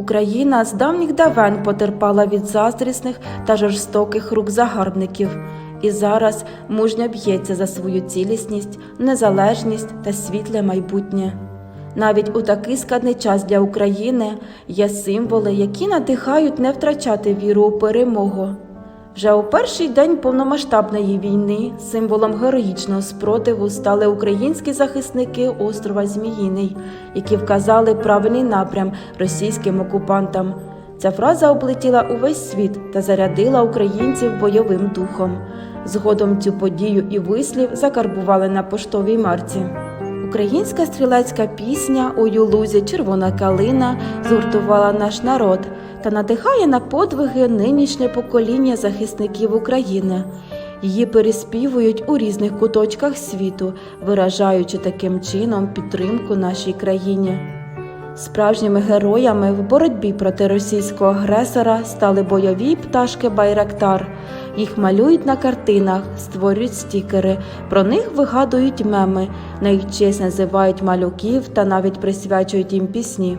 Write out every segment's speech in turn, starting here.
Україна з давніх давен потерпала від заздрісних та жорстоких рук загарбників, і зараз мужньо б'ється за свою цілісність, незалежність та світле майбутнє. Навіть у такий складний час для України є символи, які надихають не втрачати віру у перемогу. Вже у перший день повномасштабної війни символом героїчного спротиву стали українські захисники острова Зміїний, які вказали правильний напрям російським окупантам. Ця фраза облетіла увесь світ та зарядила українців бойовим духом. Згодом цю подію і вислів закарбували на поштовій марці. Українська стрілецька пісня у юлузі Червона калина згуртувала наш народ та надихає на подвиги нинішнє покоління захисників України. Її переспівують у різних куточках світу, виражаючи таким чином підтримку нашій країні. Справжніми героями в боротьбі проти російського агресора стали бойові пташки Байрактар. Їх малюють на картинах, створюють стікери, про них вигадують меми, на їх честь називають малюків та навіть присвячують їм пісні.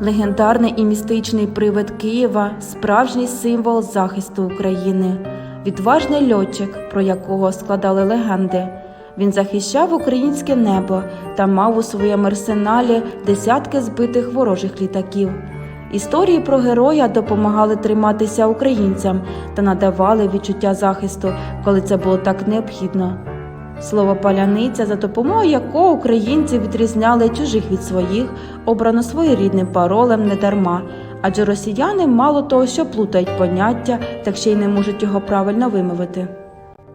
Легендарний і містичний привид Києва справжній символ захисту України, відважний льотчик, про якого складали легенди. Він захищав українське небо та мав у своєму арсеналі десятки збитих ворожих літаків. Історії про героя допомагали триматися українцям та надавали відчуття захисту, коли це було так необхідно. Слово паляниця, за допомогою якого українці відрізняли чужих від своїх, обрано своєрідним паролем недарма, адже росіяни мало того, що плутають поняття, так ще й не можуть його правильно вимовити.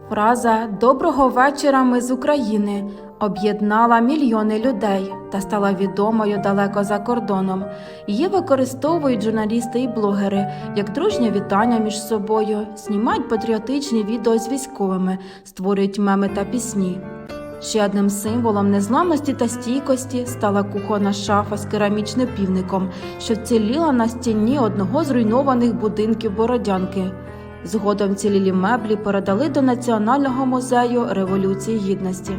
Фраза Доброго вечора ми з України об'єднала мільйони людей та стала відомою далеко за кордоном. Її використовують журналісти і блогери як дружнє вітання між собою, знімають патріотичні відео з військовими, створюють меми та пісні. Ще одним символом незламності та стійкості стала кухонна шафа з керамічним півником, що вціліла на стіні одного з руйнованих будинків Бородянки. Згодом цілілі меблі передали до Національного музею Революції Гідності.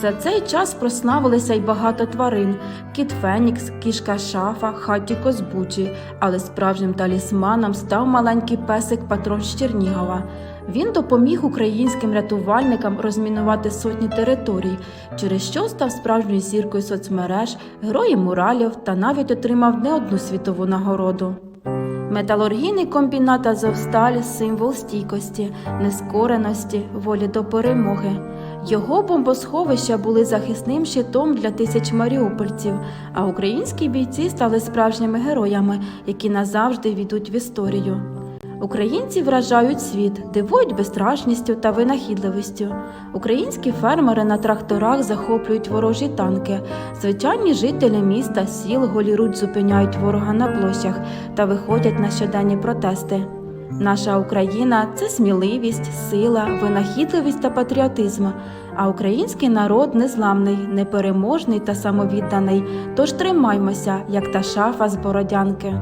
За цей час прославилися й багато тварин: кіт Фенікс, кішка шафа, хатіко з Бучі, але справжнім талісманом став маленький песик патрон з Чернігова. Він допоміг українським рятувальникам розмінувати сотні територій, через що став справжньою зіркою соцмереж, героєм муралів та навіть отримав не одну світову нагороду. Металургійний комбінат Азовсталь символ стійкості, нескореності, волі до перемоги. Його бомбосховища були захисним щитом для тисяч маріупольців, а українські бійці стали справжніми героями, які назавжди війдуть в історію. Українці вражають світ, дивують безстрашністю та винахідливістю. Українські фермери на тракторах захоплюють ворожі танки. Звичайні жителі міста, сіл голіруч зупиняють ворога на площах та виходять на щоденні протести. Наша Україна це сміливість, сила, винахідливість та патріотизм. А український народ незламний, непереможний та самовідданий. Тож тримаймося, як та шафа з бородянки.